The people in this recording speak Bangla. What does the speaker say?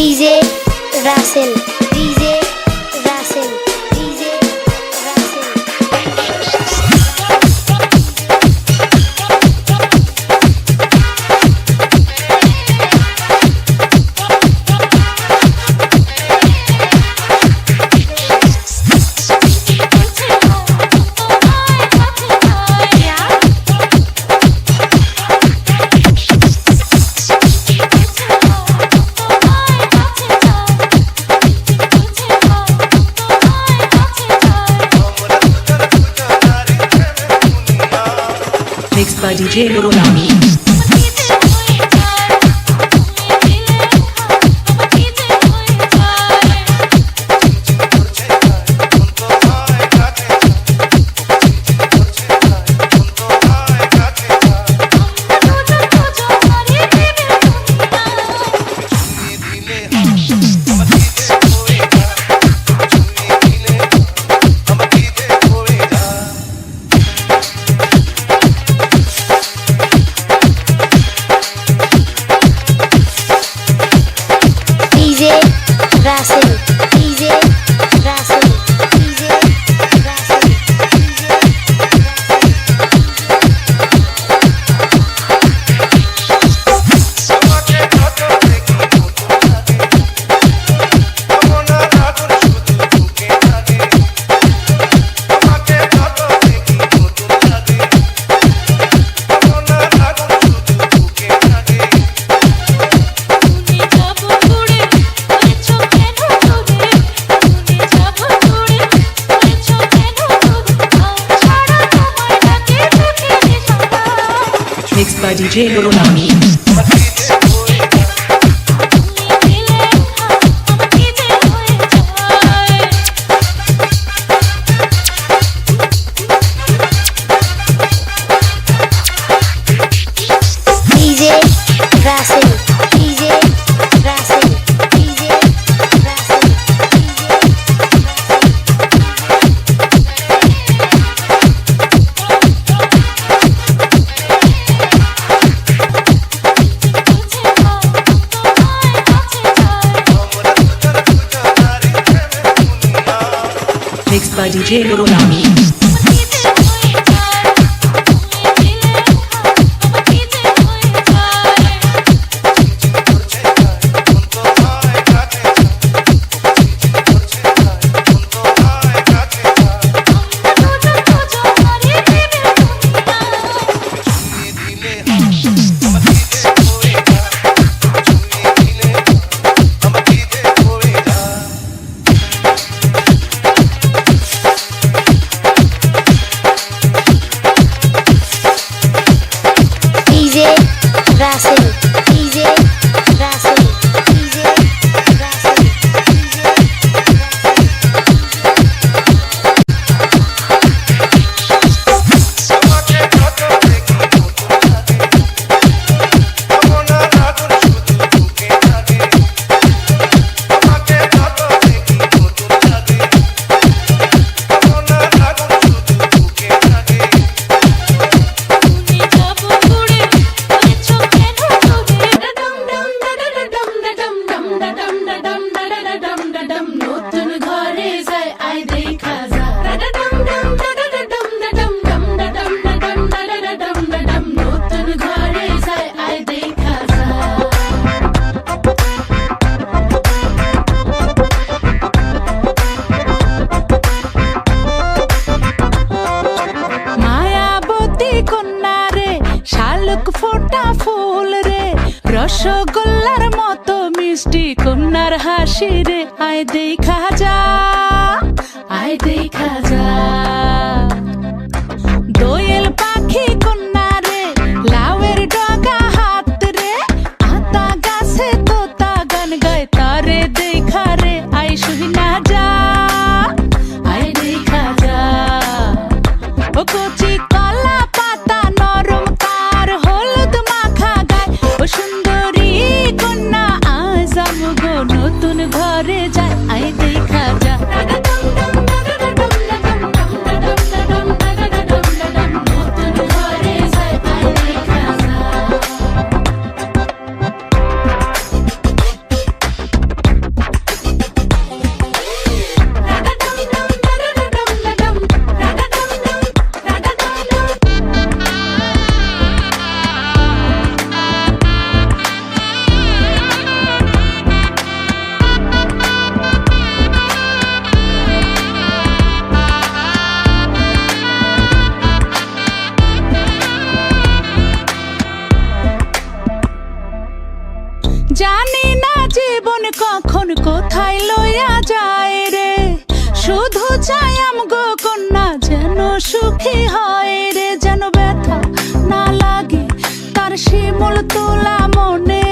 DJ Rasel mixed by DJ Rolami. বাসে DJ mixed by DJ Boronami. by DJ Gurunami. Thank you. ঝলক ফোটা ফুল রে। রসগোল্লার মতো মিষ্টি কন্যার হাসি রে। আয় দেখা যা, আয় দেখা যা জীবন কখন কোথায় লইয়া যায় রে। শুধু চাই আমগো কন্যা যেন সুখী হয় রে। যেন ব্যথা না লাগে তার শিমুল তোলা মনে